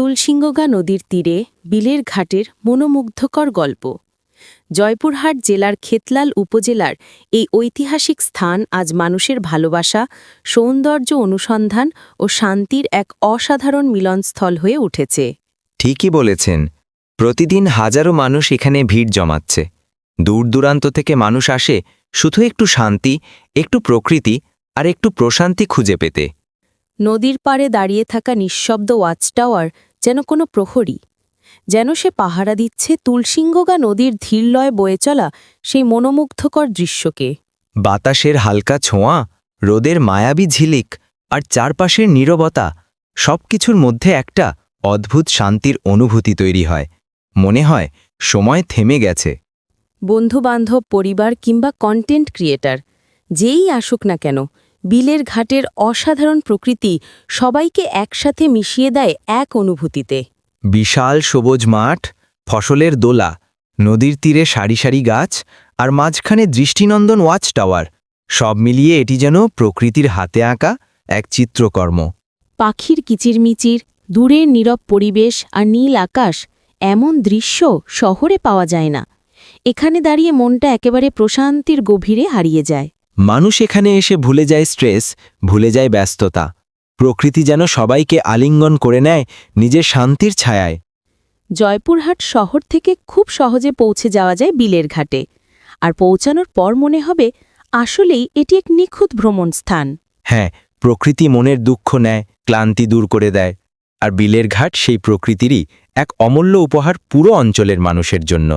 তুলসিঙ্গগা নদীর তীরে বিলের ঘাটের মনোমুগ্ধকর গল্প। জয়পুরহাট জেলার খেতলাল উপজেলার এই ঐতিহাসিক স্থান আজ মানুষের ভালোবাসা সৌন্দর্য অনুসন্ধান ও শান্তির এক অসাধারণ মিলনস্থল হয়ে উঠেছে। ঠিকই বলেছেন। প্রতিদিন হাজারো মানুষ এখানে ভিড় জমাচ্ছে। দূর দূরান্ত থেকে মানুষ আসে শুধু একটু শান্তি একটু প্রকৃতি আর একটু প্রশান্তি খুঁজে পেতে। নদীর পাড়ে দাঁড়িয়ে থাকা নিঃশব্দ ওয়াচ টাওয়ার যেন কোনো প্রহরী। যেন সে পাহারা দিচ্ছে তুলসিঙ্গগা নদীর ধীরলয় বয়ে চলা সেই মনোমুগ্ধকর দৃশ্যকে। বাতাসের হালকা ছোঁয়া রোদের মায়াবী ঝিলিক আর চারপাশের নীরবতা সবকিছুর মধ্যে একটা অদ্ভুত শান্তির অনুভূতি তৈরি হয়। মনে হয় সময় থেমে গেছে। বন্ধুবান্ধব পরিবার কিংবা কন্টেন্ট ক্রিয়েটার যেই আসুক না কেন বিলের ঘাটের অসাধারণ প্রকৃতি সবাইকে একসাথে মিশিয়ে দেয় এক অনুভূতিতে। বিশাল সবুজ মাঠ ফসলের দোলা নদীর তীরে সারি সারি গাছ আর মাঝখানে দৃষ্টিনন্দন ওয়াচ টাওয়ার। সব মিলিয়ে এটি যেন প্রকৃতির হাতে আঁকা এক চিত্রকর্ম। পাখির কিচিরমিচির দূরের নীরব পরিবেশ আর নীল আকাশ এমন দৃশ্য শহরে পাওয়া যায় না। এখানে দাঁড়িয়ে মনটা একেবারে প্রশান্তির গভীরে হারিয়ে যায়। মানুষ এখানে এসে ভুলে যায় স্ট্রেস ভুলে যায় ব্যস্ততা। প্রকৃতি যেন সবাইকে আলিঙ্গন করে নেয় নিজের শান্তির ছায়ায়। জয়পুরহাট শহর থেকে খুব সহজে পৌঁছে যাওয়া যায় বিলের ঘাটে। আর পৌঁছানোর পর মনে হবে আসলেই এটি এক নিখুঁত ভ্রমণ স্থান। হ্যাঁ প্রকৃতি মনের দুঃখ নেয় ক্লান্তি দূর করে দেয়। আর বিলের ঘাট সেই প্রকৃতিরই এক অমূল্য উপহার পুরো অঞ্চলের মানুষের জন্য।